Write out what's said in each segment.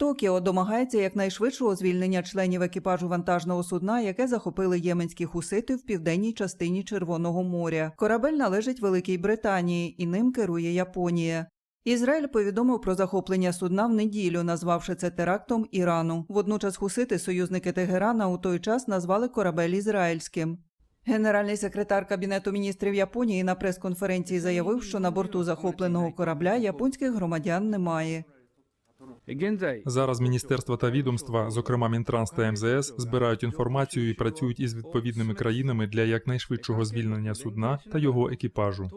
Токіо домагається якнайшвидшого звільнення членів екіпажу вантажного судна, яке захопили єменські хусити в південній частині Червоного моря. Корабель належить Великій Британії і ним керує Японія. Ізраїль повідомив про захоплення судна в неділю, назвавши це терактом Ірану. Водночас хусити, союзники Тегерана, у той час назвали корабель ізраїльським. Генеральний секретар Кабінету міністрів Японії на прес-конференції заявив, що на борту захопленого корабля японських громадян немає. Зараз міністерства та відомства, зокрема Мінтранс та МЗС, збирають інформацію і працюють із відповідними країнами для якнайшвидшого звільнення судна та його екіпажу.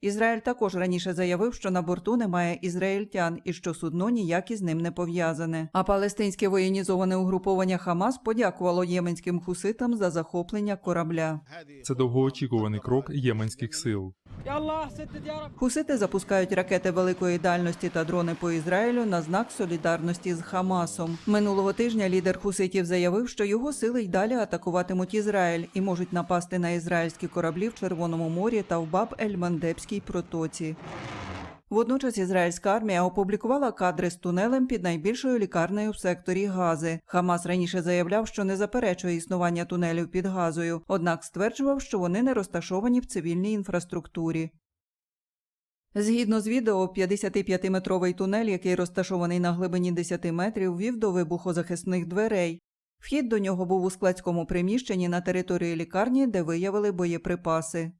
Ізраїль також раніше заявив, що на борту немає ізраїльтян і що судно ніяк із ним не пов'язане. А палестинське воєнізоване угруповання Хамас подякувало єменським хуситам за захоплення корабля. Це довгоочікуваний крок єменських сил. Хусити запускають ракети великої дальності та дрони по Ізраїлю на знак солідарності з Хамасом. Минулого тижня лідер хуситів заявив, що його сили й далі атакуватимуть Ізраїль і можуть напасти на ізраїльські кораблі в Червоному морі та в Баб-Ель-Мандебській протоці. Водночас ізраїльська армія опублікувала кадри з тунелем під найбільшою лікарнею в секторі Гази. Хамас раніше заявляв, що не заперечує існування тунелів під Газою, однак стверджував, що вони не розташовані в цивільній інфраструктурі. Згідно з відео, 55-метровий тунель, який розташований на глибині 10 метрів, вів до вибухозахисних дверей. Вхід до нього був у складському приміщенні на території лікарні, де виявили боєприпаси.